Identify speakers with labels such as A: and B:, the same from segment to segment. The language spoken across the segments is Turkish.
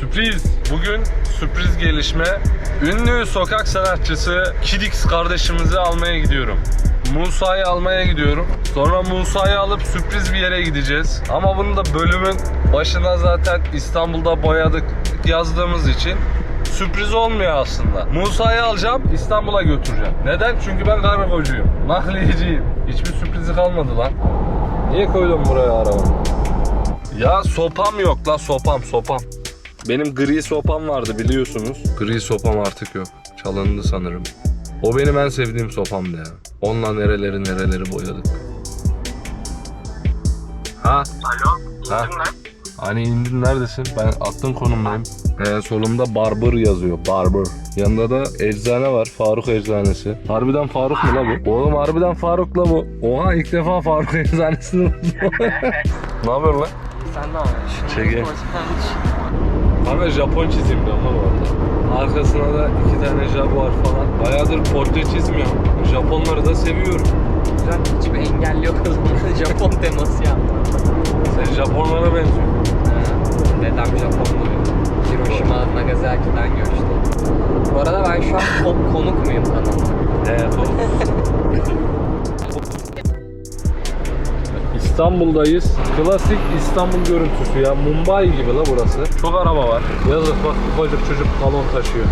A: Sürpriz. Bugün sürpriz gelişme. Ünlü sokak sanatçısı Kidix kardeşimizi almaya gidiyorum. Musa'yı almaya gidiyorum. Sonra Musa'yı alıp sürpriz bir yere gideceğiz. Ama bunu da bölümün başına zaten İstanbul'da boyadık yazdığımız için sürpriz olmuyor aslında. Musa'yı alacağım, İstanbul'a götüreceğim. Neden? Çünkü ben kargocuyum. Nakliyeciyim. Hiçbir sürprizi kalmadı lan. Niye koydum buraya arabamı? Ya sopam yok la sopam sopam. Benim gri sopam vardı biliyorsunuz. Gri sopam artık yok. Çalındı sanırım. O benim en sevdiğim sopamdı ya. Onunla nereleri nereleri boyadık. Ha?
B: Alo,
A: Ha? Hani indin neredesin? Ben attım konumdayım. He, solumda Barber yazıyor. Barber. Yanında da eczane var. Faruk eczanesi. Harbiden Faruk mu la bu? Oğlum harbiden Faruk la bu. Oha ilk defa Faruk eczanesini buldum. ne haber lan?
C: Sen ne yapıyorsun?
A: Çekeyim. Abi Japon çizeyim diyorum lan orada. Arkasına da iki tane Jaguar falan. Bayağıdır portre çizmiyorum. Japonları da seviyorum.
C: Güzel hiçbir engel yok zaman. Japon teması yaptım.
A: Sen Japonlara benziyorsun.
C: Dedem Japonlu. Hiroşima, Nagasaki'den göçtü. Bu arada ben şu an kon- konuk muyum kanalda?
A: Evet oğlum. İstanbul'dayız. Klasik İstanbul görüntüsü ya. Mumbai gibi la burası. Çok araba var. Yazık bak ufacık çocuk balon taşıyor.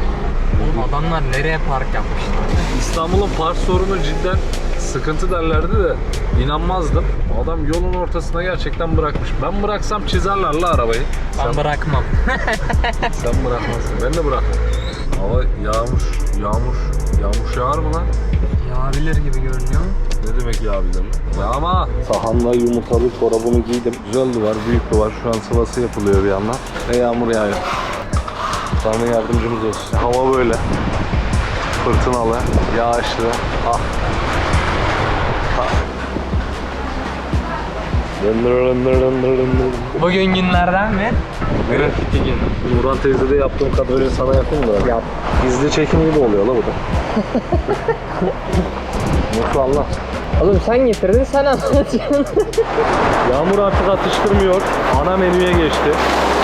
C: Oğlum adamlar nereye park yapmışlar?
A: İstanbul'un park sorunu cidden sıkıntı derlerdi de inanmazdım. Adam yolun ortasına gerçekten bırakmış. Ben bıraksam çizerler la arabayı.
C: Ben
A: Sen,
C: bırakmam.
A: sen bırakmazsın. Ben de bırakmam. Hava yağmur, yağmur, yağmur yağar mı lan?
C: Yağabilir gibi görünüyor.
A: Ne demek yağabilir mi? Ya ama sahanla yumurtalı çorabımı giydim. Güzel duvar, büyük duvar. Şu an sıvası yapılıyor bir yandan. Ve yağmur yağıyor. Tanrı yardımcımız olsun. Hava böyle. Fırtınalı, yağışlı. Ah. Ah.
C: Bugün günlerden mi?
A: Evet.
C: İki gün.
A: Nurhan teyzede yaptığım kadarıyla sana yapayım da.
C: Yap.
A: Gizli çekim gibi oluyor la bu da. Mutlu Allah.
C: Oğlum sen getirdin sen anlatacaksın.
A: Yağmur artık atıştırmıyor. Ana menüye geçti.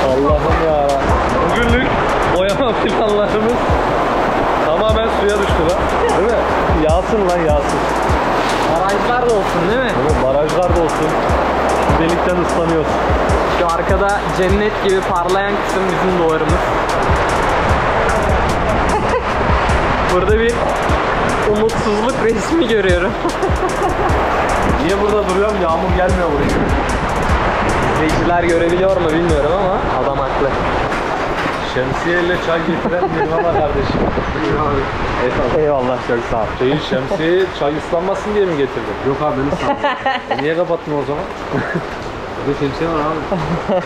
A: Allah'ım ya. Bugünlük boyama planlarımız tamamen suya düştü lan. Değil mi? Yağsın lan yağsın.
C: Barajlar da olsun değil mi?
A: Değil mi? Barajlar da olsun. Delikten ıslanıyoruz.
C: Şu arkada cennet gibi parlayan kısım bizim duvarımız. Burada bir umutsuzluk resmi görüyorum.
A: Niye burada duruyorum? Yağmur gelmiyor buraya.
C: İzleyiciler görebiliyor mu bilmiyorum ama adam haklı.
A: Şemsiyeyle çay getiren Nirvana kardeşim. Eyvallah.
C: Eyvallah çok sağ ol.
A: Şeyi şemsiyeyi çay ıslanmasın diye mi getirdin? Yok abi ben ıslanmadım. Niye kapattın o zaman? Burada şemsiye var abi.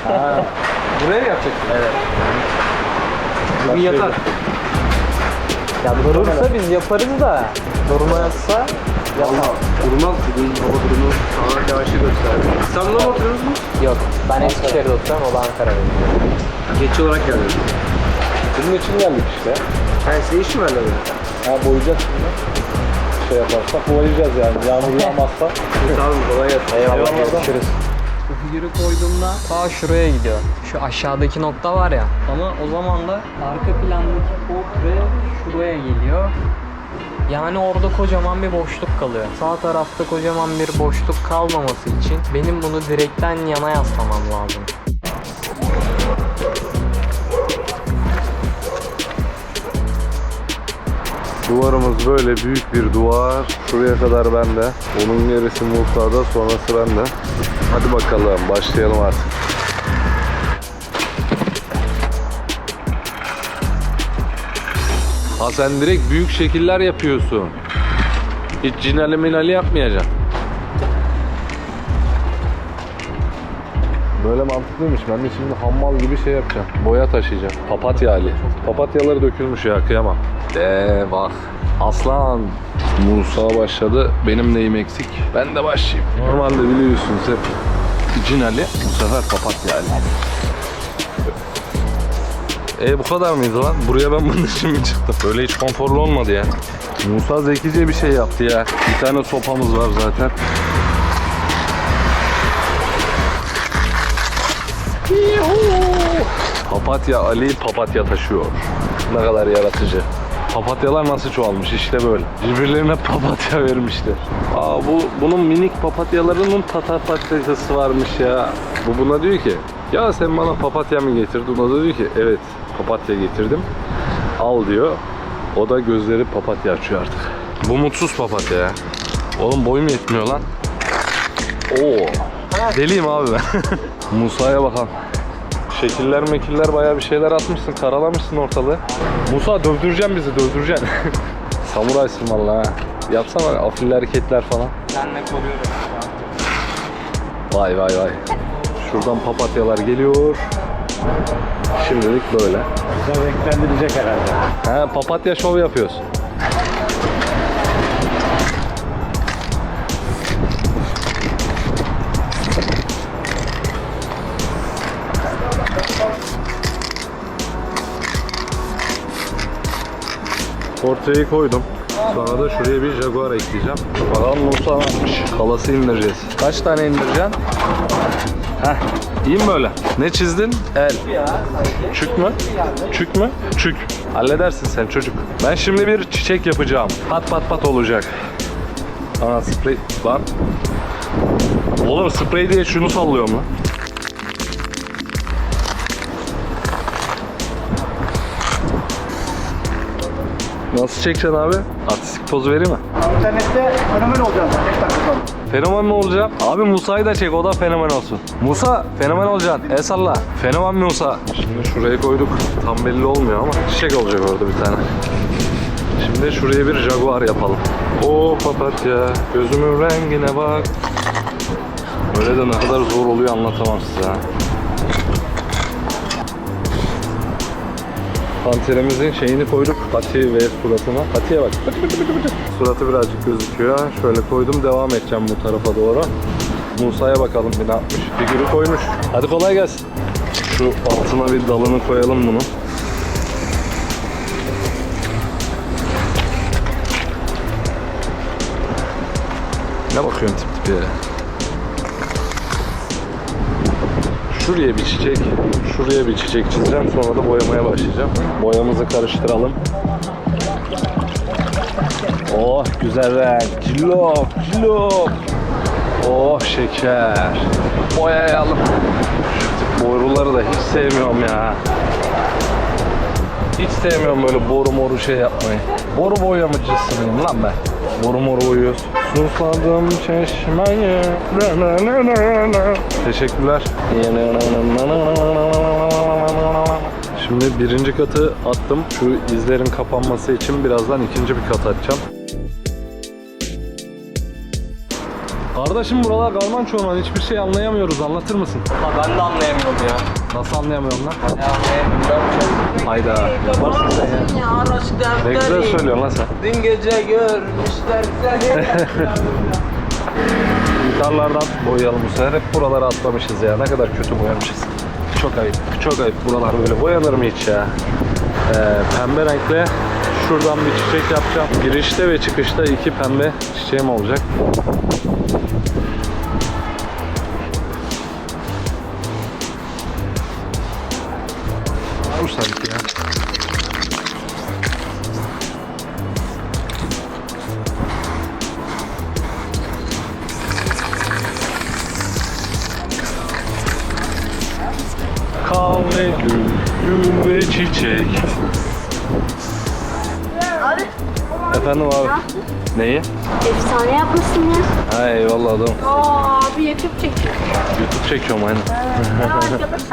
A: ha. Buraya mı yapacaksın? Evet. Bugün yatar.
C: Ya durursa biz yaparız da durmazsa
A: Valla durmaz bugün hava durumu sağanak yağışı gösterdi. İstanbul'a mı oturuyorsunuz?
C: yok. Ben Eskişehir'de oturuyorum, o da Ankara'da.
A: Geçici olarak geldik. Bunun için geldik işte. Ha size iş mi verdi? Ha boyayacağız şimdi. Şey yaparsak boyayacağız yani. Yağmur yağmazsa. Tamam kolay gelsin.
C: Eyvallah, görüşürüz. Bu figürü koyduğumda ta şuraya gidiyor. Şu aşağıdaki nokta var ya. Ama o zaman da arka plandaki portre şuraya geliyor. Yani orada kocaman bir boşluk kalıyor. Sağ tarafta kocaman bir boşluk kalmaması için benim bunu direkten yana yaslamam lazım.
A: Duvarımız böyle büyük bir duvar. Şuraya kadar bende. Onun gerisi Musa'da sonrası bende. Hadi bakalım başlayalım artık. Ha sen direkt büyük şekiller yapıyorsun. Hiç cinali minali yapmayacaksın. Böyle mantıklıymış. Ben de şimdi hammal gibi şey yapacağım. Boya taşıyacağım. Papatya hali. Papatyaları dökülmüş ya kıyamam. De bak. Aslan. Musa başladı. Benim neyim eksik? Ben de başlayayım. Normalde biliyorsunuz hep cin Ali. Bu sefer papatya Ali. E bu kadar mıydı lan? Buraya ben bunun için mi çıktım? Böyle hiç konforlu olmadı ya. Musa zekice bir şey yaptı ya. Bir tane sopamız var zaten. Papatya Ali papatya taşıyor. Ne kadar yaratıcı. Papatyalar nasıl çoğalmış işte böyle. Birbirlerine papatya vermişler. Aa bu bunun minik papatyalarının tatar patatesi varmış ya. Bu buna diyor ki ya sen bana papatya mı getirdin? O da diyor ki evet papatya getirdim. Al diyor. O da gözleri papatya açıyor artık. Bu mutsuz papatya ya. Oğlum boyum yetmiyor lan. Oo. Deliyim abi ben. Musa'ya bakalım. Şekiller mekiller bayağı bir şeyler atmışsın, karalamışsın ortalığı. Musa dövdüreceksin bizi, dövdüreceksin. Samuraysın valla ha. Yapsana afilli hareketler falan.
C: Senle koruyorum.
A: Vay vay vay. Şuradan papatyalar geliyor. Şimdilik böyle.
B: Güzel renklendirilecek herhalde.
A: Ha, papatya şov yapıyoruz. Portreyi koydum. Sonra da şuraya bir Jaguar ekleyeceğim. Bakalım ne yapmış? Kalası indireceğiz. Kaç tane indireceksin? Heh. İyi mi böyle? Ne çizdin? El. Çük mü? Çük mü? Çük. Halledersin sen çocuk. Ben şimdi bir çiçek yapacağım. Pat pat pat olacak. Aa sprey. Lan. Oğlum sprey diye şunu sallıyorum lan. Nasıl çekeceksin abi? Artistik pozu vereyim mi?
B: İnternette fenomen olacaksın. Tek dakika.
A: Fenomen mi olacağım? Abi Musa'yı da çek o da fenomen olsun. Musa fenomen olacaksın. El salla. Fenomen Musa. Şimdi şuraya koyduk. Tam belli olmuyor ama çiçek olacak orada bir tane. Şimdi şuraya bir jaguar yapalım. O papatya gözümün rengine bak. Böyle de ne kadar zor oluyor anlatamam size Panterimizin şeyini koyduk. Pati ve suratına. Patiye bak. Suratı birazcık gözüküyor. Şöyle koydum. Devam edeceğim bu tarafa doğru. Musa'ya bakalım bir ne yapmış. Figürü koymuş. Hadi kolay gelsin. Şu altına bir dalını koyalım bunu. Ne bakıyorsun tip tipe? Şuraya bir çiçek, şuraya bir çiçek çizeceğim. Sonra da boyamaya başlayacağım. Boyamızı karıştıralım. Oh güzel renk. Cillop, cillop. Oh şeker. Boyayalım. Şu boruları da hiç sevmiyorum ya. Hiç sevmiyorum böyle boru moru şey yapmayı. Boru boyamacısıyım lan ben. Boru moru boyuyoruz. Susadım çeşmeye. Teşekkürler. Şimdi birinci katı attım. Şu izlerin kapanması için birazdan ikinci bir kat atacağım. Kardeşim buralar Galman Çorman hiçbir şey anlayamıyoruz anlatır mısın?
C: Ha, ben de anlayamıyorum ya.
A: Nasıl anlayamıyorum lan?
C: Ne anlayamıyorum.
A: Hayda yaparsın sen ya.
D: Ya
A: Ne güzel söylüyorsun lan sen.
D: Dün gece görmüşler seni.
A: Yukarılardan boyayalım bu sefer. Hep buralara atlamışız ya. Ne kadar kötü boyamışız. Çok ayıp. Çok ayıp. Buralar böyle boyanır mı hiç ya? Ee, pembe renkle şuradan bir çiçek yapacağım. Girişte ve çıkışta iki pembe çiçeğim olacak.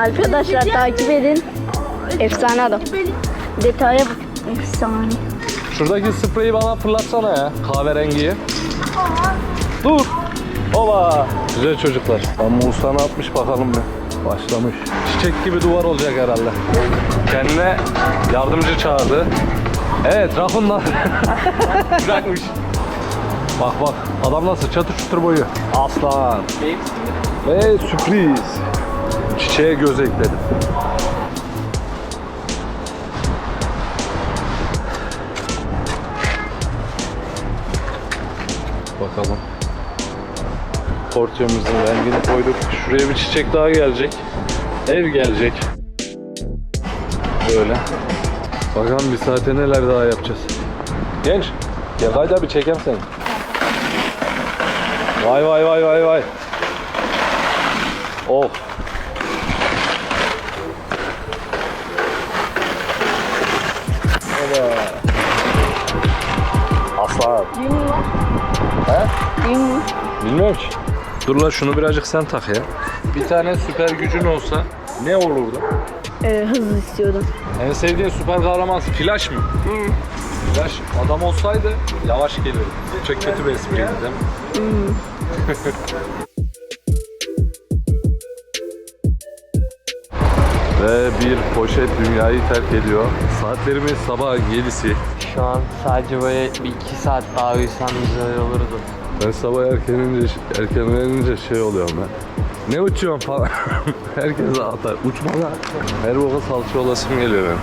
E: Arkadaşlar takip edin. Efsane adam. Detaya bak. Efsane.
A: Şuradaki spreyi bana fırlatsana ya. Kahverengiyi. Dur. Oba. Güzel çocuklar. Lan Musa ne yapmış bakalım bir. Başlamış. Çiçek gibi duvar olacak herhalde. Kendine yardımcı çağırdı. Evet Rafun'la bırakmış. Bak bak adam nasıl çatır çutur boyu. Aslan. Ve sürpriz. Çiçeğe göz ekledim. Bakalım. Portiyomuzun rengini koyduk. Şuraya bir çiçek daha gelecek. Ev gelecek. Böyle. Bakalım bir saate neler daha yapacağız. Genç. Gel haydi bir çekem seni. Vay vay vay vay vay. Baba. Bilmiyorum ki. Dur la şunu birazcık sen tak ya. Bir tane süper gücün olsa ne olurdu?
E: Ee, hız istiyordum.
A: En sevdiğin süper kahraman Flash mı?
E: Hı.
A: Flash adam olsaydı yavaş gelirdi. Çok kötü bir espriydi değil mi? Ve bir poşet dünyayı terk ediyor. Saatlerimiz sabah 7'si.
C: Şu an sadece böyle bir iki saat daha uyusam güzel olurdu.
A: Ben sabah erkenince, erkenlenince şey oluyorum ben. Ne uçuyorsun falan. Herkese atar. Uçma lan. Her boka salça olasım geliyor benim.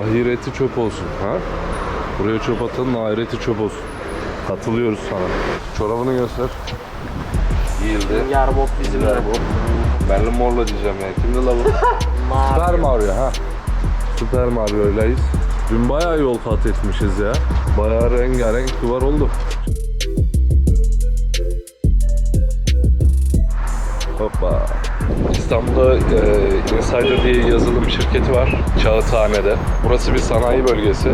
A: Ahireti çöp olsun. Ha? Buraya çöp atanın ahireti çöp olsun. Katılıyoruz sana. Çorabını göster. Giyildi.
C: Yarbok bizim de.
A: bu. Merlin Mor'la diyeceğim ya. Kimdi la bu? Süper
C: Mavi.
A: Mario ha. Süper Mario'ylayız. Dün bayağı yol kat etmişiz ya. Bayağı rengarenk duvar oldu. Hoppa. İstanbul'da e, Insider diye yazılım şirketi var. Kağıthane'de. Burası bir sanayi bölgesi.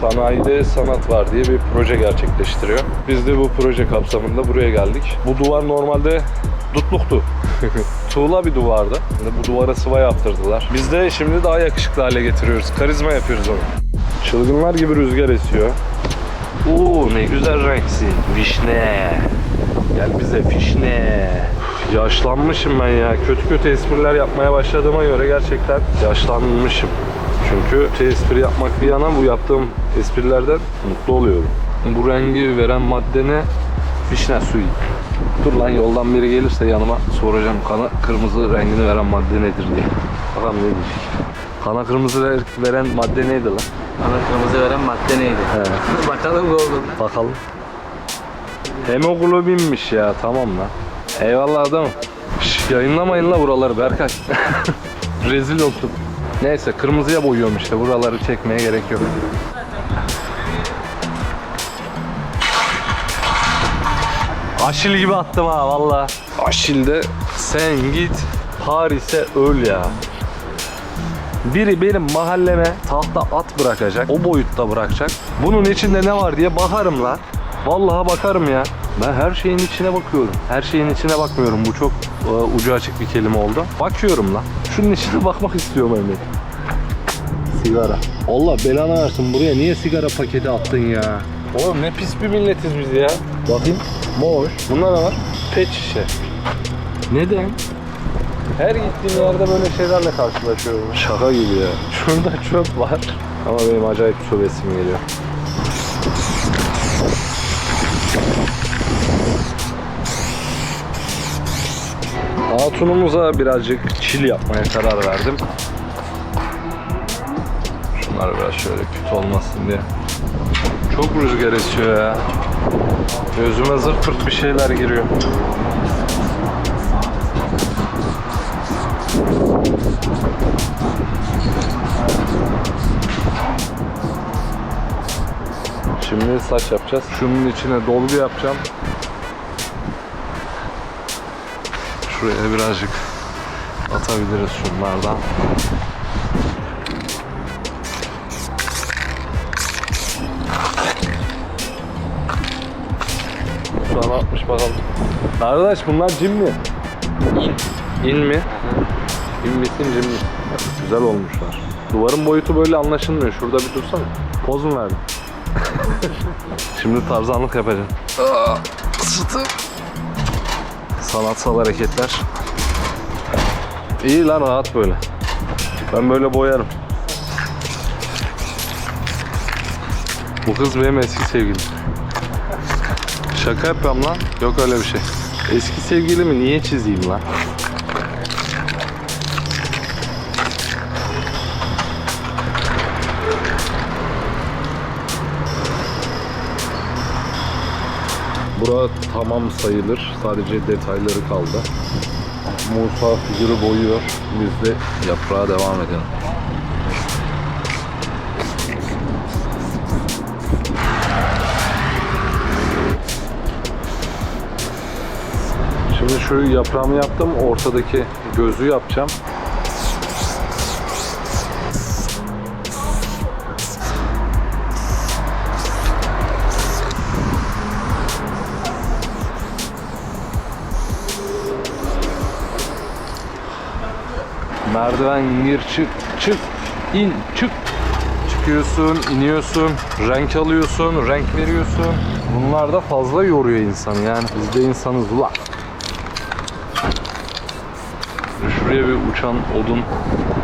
A: Sanayide sanat var diye bir proje gerçekleştiriyor. Biz de bu proje kapsamında buraya geldik. Bu duvar normalde dutluktu. Tuğla bir duvardı. Şimdi bu duvara sıva yaptırdılar. Biz de şimdi daha yakışıklı hale getiriyoruz. Karizma yapıyoruz onu. Çılgınlar gibi rüzgar esiyor. Oo ne güzel renksin. Vişne. Gel bize fişne. Yaşlanmışım ben ya. Kötü kötü espriler yapmaya başladığıma göre gerçekten yaşlanmışım. Çünkü kötü espri yapmak bir yana bu yaptığım esprilerden mutlu oluyorum. Bu rengi veren madde ne? Vişne suyu. Dur lan yoldan biri gelirse yanıma soracağım kana kırmızı rengini veren madde nedir diye. Bakalım ne diyecek. Kana kırmızı re- veren madde neydi lan?
D: Bana kırmızı veren madde neydi?
A: He.
D: Bakalım Google'da.
A: Bakalım. Hemoglobinmiş ya tamam lan. Eyvallah adamım. Şş, yayınlamayın la buraları Berkay. Rezil oldum. Neyse kırmızıya boyuyorum işte buraları çekmeye gerek yok. Aşil gibi attım ha valla. Aşil'de sen git Paris'e öl ya. Biri benim mahalleme tahta at bırakacak. O boyutta bırakacak. Bunun içinde ne var diye bakarım lan. Vallahi bakarım ya. Ben her şeyin içine bakıyorum. Her şeyin içine bakmıyorum. Bu çok e, ucu açık bir kelime oldu. Bakıyorum lan. Şunun içine bakmak istiyorum Emre. Sigara. Allah belanı versin buraya niye sigara paketi attın ya? Oğlum ne pis bir milletiz biz ya. Bakayım. Mor. Bunda ne var? Pet şişe. Neden? Her gittiğim yerde böyle şeylerle karşılaşıyorum. Şaka gibi ya. Şurada çöp var. Ama benim acayip sövesim geliyor. Hatunumuza birazcık çil yapmaya karar verdim. Şunlar biraz şöyle kötü olmasın diye. Çok rüzgar esiyor ya. Gözüme zırt pırt bir şeyler giriyor. Şimdi saç yapacağız. Şunun içine dolgu yapacağım. Şuraya birazcık atabiliriz şunlardan. Şu an atmış bakalım. Arkadaş bunlar cin mi? İn. İn mi? İn misin cin mi? Güzel olmuşlar. Duvarın boyutu böyle anlaşılmıyor. Şurada bir dursana. Poz mu verdin? Şimdi tarzanlık yapacağım. Aa, ısıtım. Sanatsal hareketler. İyi lan rahat böyle. Ben böyle boyarım. Bu kız benim eski sevgilim. Şaka yapıyorum lan. Yok öyle bir şey. Eski sevgilimi niye çizeyim lan? Bura tamam sayılır. Sadece detayları kaldı. Musa figürü boyuyor. Biz de yaprağa devam edelim. Şimdi şu yaprağımı yaptım. Ortadaki gözü yapacağım. Merdiven gir çık çık in çık. Çıkıyorsun, iniyorsun, renk alıyorsun, renk veriyorsun. Bunlar da fazla yoruyor insanı yani. Biz de insanız ulan. Şuraya bir uçan odun,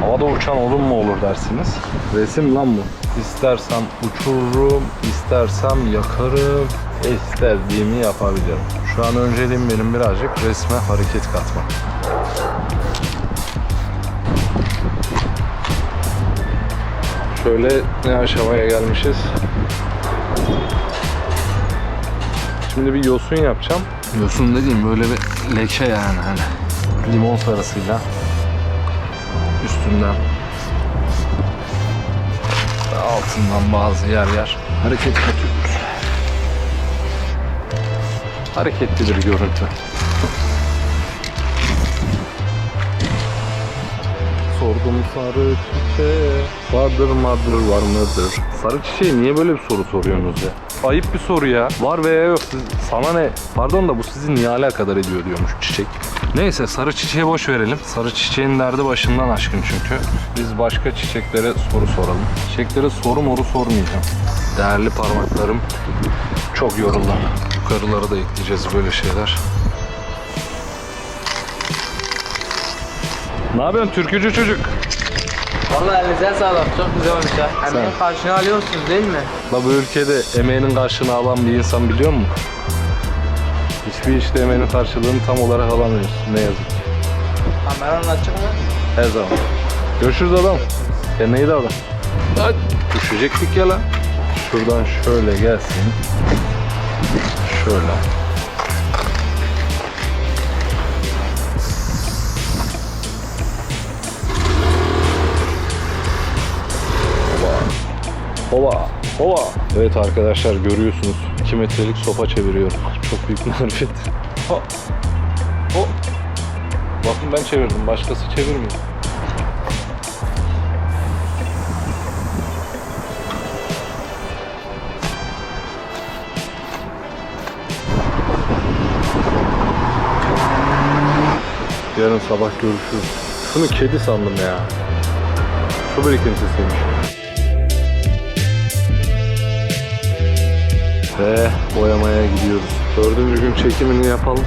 A: havada uçan odun mu olur dersiniz? Resim lan bu. İstersem uçururum, istersem yakarım, istediğimi yapabilirim. Şu an önceliğim benim birazcık resme hareket katmak. Şöyle ne aşamaya gelmişiz. Şimdi bir yosun yapacağım. Yosun dediğim böyle bir leke yani hani limon sarısıyla üstünden altından bazı yer yer hareket katıyoruz. Hareketli bir görüntü. Sordum sarı çiçeğe Vardır mıdır var mıdır? Sarı çiçeğe niye böyle bir soru soruyorsunuz ya? Ayıp bir soru ya. Var veya yok. Siz, sana ne? Pardon da bu sizi niye alakadar ediyor diyormuş çiçek. Neyse sarı çiçeğe boş verelim. Sarı çiçeğin derdi başından aşkın çünkü. Biz başka çiçeklere soru soralım. Çiçeklere soru moru sormayacağım. Değerli parmaklarım çok yoruldu. Yukarılara da ekleyeceğiz böyle şeyler. Ne yapıyorsun türkücü çocuk?
C: Vallahi elinize sağlık. Çok güzel olmuş ha. Emeğin karşını alıyorsunuz değil mi?
A: La bu ülkede emeğinin karşılığını alan bir insan biliyor musun? Hiçbir işte emeğinin karşılığını tam olarak alamıyorsun ne yazık ki.
C: Kameranın açık mı?
A: Her zaman. Görüşürüz adam. Kendine iyi davran. Hadi. Düşecektik ya lan. Şuradan şöyle gelsin. Şöyle. Hova. Hova. Evet arkadaşlar görüyorsunuz. 2 metrelik sopa çeviriyorum. Çok büyük marifet. Ha. Hop. Bakın ben çevirdim. Başkası çevirmiyor. Yarın sabah görüşürüz. Şunu kedi sandım ya. Su birikintisiymiş. Ve boyamaya gidiyoruz. Dördüncü gün çekimini yapalım.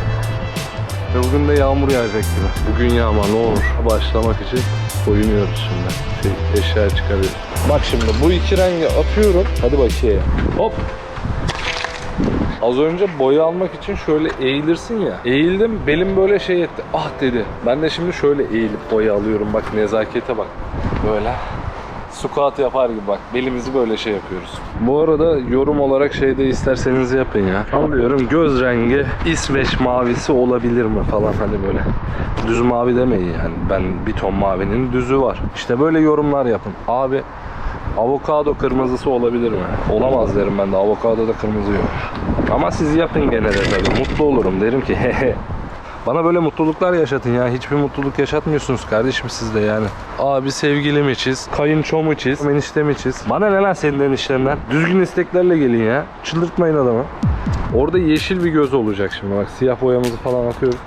A: Ve bugün de yağmur yağacak gibi. Bugün yağma ne olur. Başlamak için soyunuyoruz şimdi. Şey, eşya çıkarıyoruz. Bak şimdi bu iki rengi atıyorum. Hadi bakayım. Hop. Az önce boya almak için şöyle eğilirsin ya. Eğildim belim böyle şey etti. Ah dedi. Ben de şimdi şöyle eğilip boya alıyorum. Bak nezakete bak. Böyle squat yapar gibi bak. Belimizi böyle şey yapıyoruz. Bu arada yorum olarak şey de isterseniz yapın ya. Alıyorum göz rengi İsveç mavisi olabilir mi falan hani böyle. Düz mavi demeyin yani. Ben bir ton mavinin düzü var. İşte böyle yorumlar yapın. Abi avokado kırmızısı olabilir mi? Olamaz derim ben de. Avokadoda kırmızı yok. Ama siz yapın gene de tabii. Mutlu olurum. Derim ki hehe. Bana böyle mutluluklar yaşatın ya. Hiçbir mutluluk yaşatmıyorsunuz kardeşim siz de yani. Abi sevgilimi çiz, kayınçomu çiz, eniştemi çiz. Bana ne lan senin eniştenden? Düzgün isteklerle gelin ya. Çıldırtmayın adamı. Orada yeşil bir göz olacak şimdi bak. Siyah boyamızı falan atıyoruz.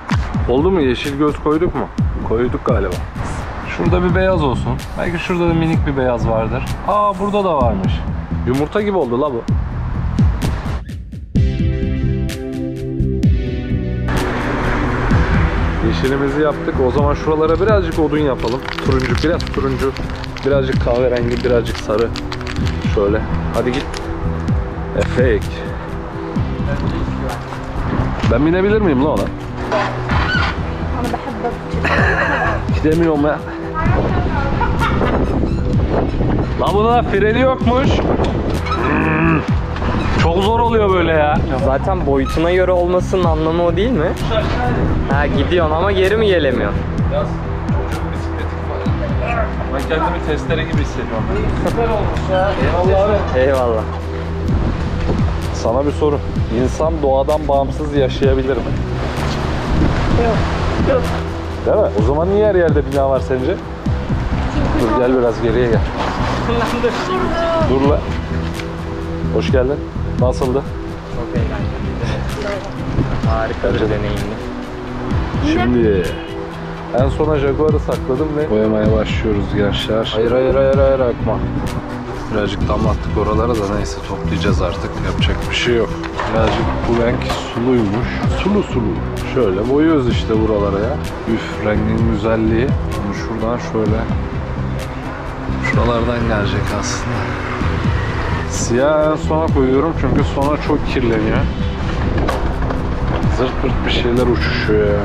A: Oldu mu? Yeşil göz koyduk mu? Koyduk galiba. Şurada bir beyaz olsun. Belki şurada da minik bir beyaz vardır. Aa burada da varmış. Yumurta gibi oldu la bu. işlerimizi yaptık. O zaman şuralara birazcık odun yapalım. Turuncu, biraz turuncu, birazcık kahverengi, birazcık sarı. Şöyle. Hadi git. Efek. Ben binebilir miyim lan ona? Gidemiyorum ya. Lan bunun freni yokmuş. Hmm. Çok zor oluyor böyle ya.
C: Zaten boyutuna göre olmasının anlamı o değil mi? Ha gidiyorsun ama geri mi gelemiyorsun?
A: Biraz var. Ben kendimi testere gibi hissediyorum. Süper olmuş ya. Eyvallah abi.
C: Eyvallah.
A: Sana bir soru. İnsan doğadan bağımsız yaşayabilir mi? Yok. Yok. Değil mi? O zaman niye her yerde bina var sence? Dur gel biraz geriye gel. Dur la. Hoş geldin. Nasıldı?
C: Çok eğlenceliydi. Harika bir deneyimdi.
A: Şimdi en sona Jaguar'ı sakladım ve boyamaya başlıyoruz gençler. Hayır hayır hayır hayır akma. Birazcık damlattık oralara da neyse toplayacağız artık. Yapacak bir şey yok. Birazcık bu renk suluymuş. Sulu sulu. Şöyle boyuyoruz işte buralara ya. Üf rengin güzelliği. Bunu şuradan şöyle şuralardan gelecek aslında. Siyah en sona koyuyorum çünkü sona çok kirleniyor. Zırt pırt bir şeyler uçuşuyor.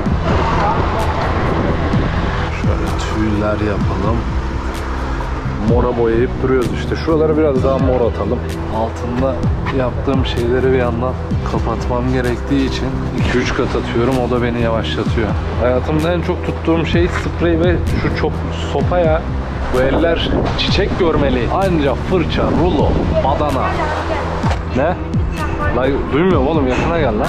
A: Şöyle tüyler yapalım. Mora boyayıp duruyoruz işte. Şuralara biraz daha mor atalım. Altında yaptığım şeyleri bir yandan kapatmam gerektiği için 2-3 kat atıyorum. O da beni yavaşlatıyor. Hayatımda en çok tuttuğum şey sprey ve şu çok sopa ya. Bu eller çiçek görmeli. Anca fırça, rulo, badana. Ne? La, duymuyorum oğlum yakına gel lan.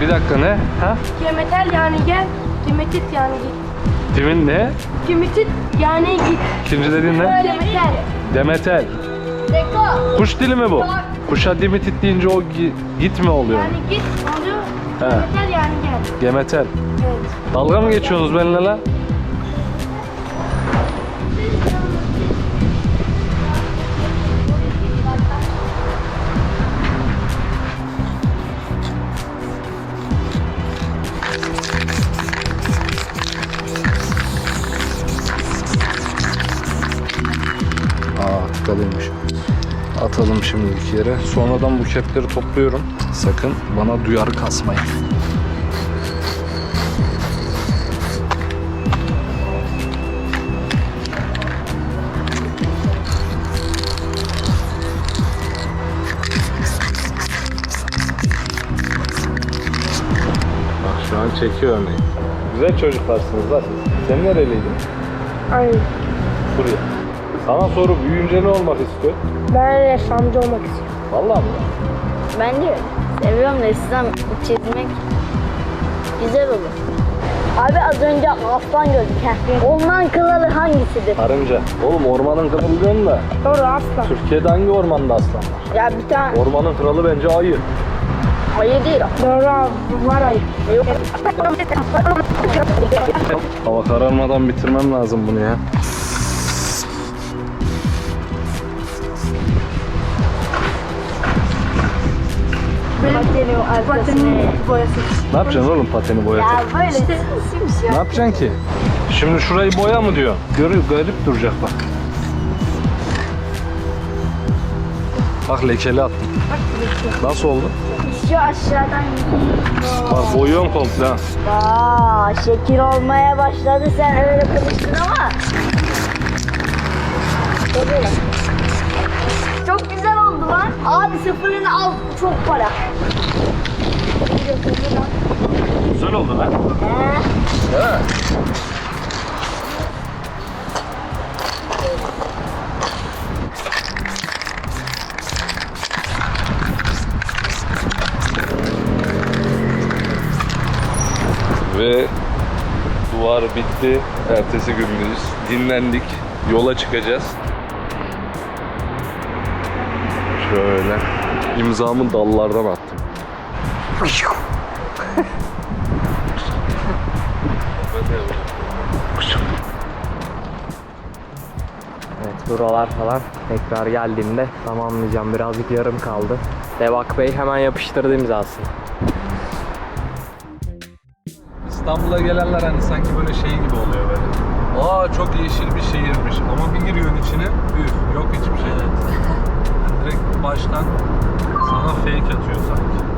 A: Bir dakika ne? Ha?
E: Kemetel yani gel. Kemetit yani git.
A: Kimin ne?
E: Kemetit yani git.
A: İkinci dediğin ne?
E: Kemetel.
A: Demetel.
E: Zeko,
A: Kuş dili mi bu? Kuşa dimitit deyince o gi- git mi oluyor?
E: yani git oluyor.
A: He.
E: Kemetel yani gel.
A: Gemetel.
E: Evet.
A: Dalga mı geçiyorsunuz benimle lan? Şimdilik yere. Sonradan bu kepleri topluyorum. Sakın bana duyar kasmayın. Bak şu an çekiyor örneğin. Güzel çocuklarsınız siz. Sen nereliydin?
E: Aynen.
A: Suriye. Sana soru büyüyünce ne olmak istiyor?
E: Ben ressamcı olmak istiyorum.
A: Vallahi mi?
E: Ben de seviyorum resim çizmek güzel olur. Abi az önce aslan gördük. Heh. Orman kralı hangisidir?
A: Karınca. Oğlum ormanın kralı diyorsun da
E: Doğru aslan.
A: Türkiye'de hangi ormanda aslan var?
E: Ya bir tane
A: Ormanın kralı bence ayı.
E: ayı değil. Doğru abi var ayı. Yok.
A: Hava kararmadan bitirmem lazım bunu ya.
E: Pateni boyası.
A: Ne yapacaksın oğlum pateni boyatıp?
E: Ya böyle işte simsiyah.
A: Ne yapacaksın ki? Şimdi şurayı boya mı diyor? Görüyor garip duracak bak. Bak lekeli attım. Nasıl oldu?
E: Şu aşağıdan
A: Bak boyuyorum komple ha.
E: Aa, şekil olmaya başladı sen öyle konuştun ama. Çok güzel oldu lan. Abi sıfırını al çok para.
A: Güzel oldu lan.
E: He.
A: Ve duvar bitti. Ertesi gündeyiz. Dinlendik. Yola çıkacağız. Şöyle. İmzamı dallardan attım.
C: Evet buralar falan tekrar geldiğimde tamamlayacağım. Birazcık yarım kaldı. Devak Bey hemen yapıştırdı imzasını.
A: İstanbul'a gelenler hani sanki böyle şey gibi oluyor böyle. Aa çok yeşil bir şehirmiş ama bir giriyorsun içine üf yok hiçbir şey. Yani direkt baştan sana fake atıyor sanki.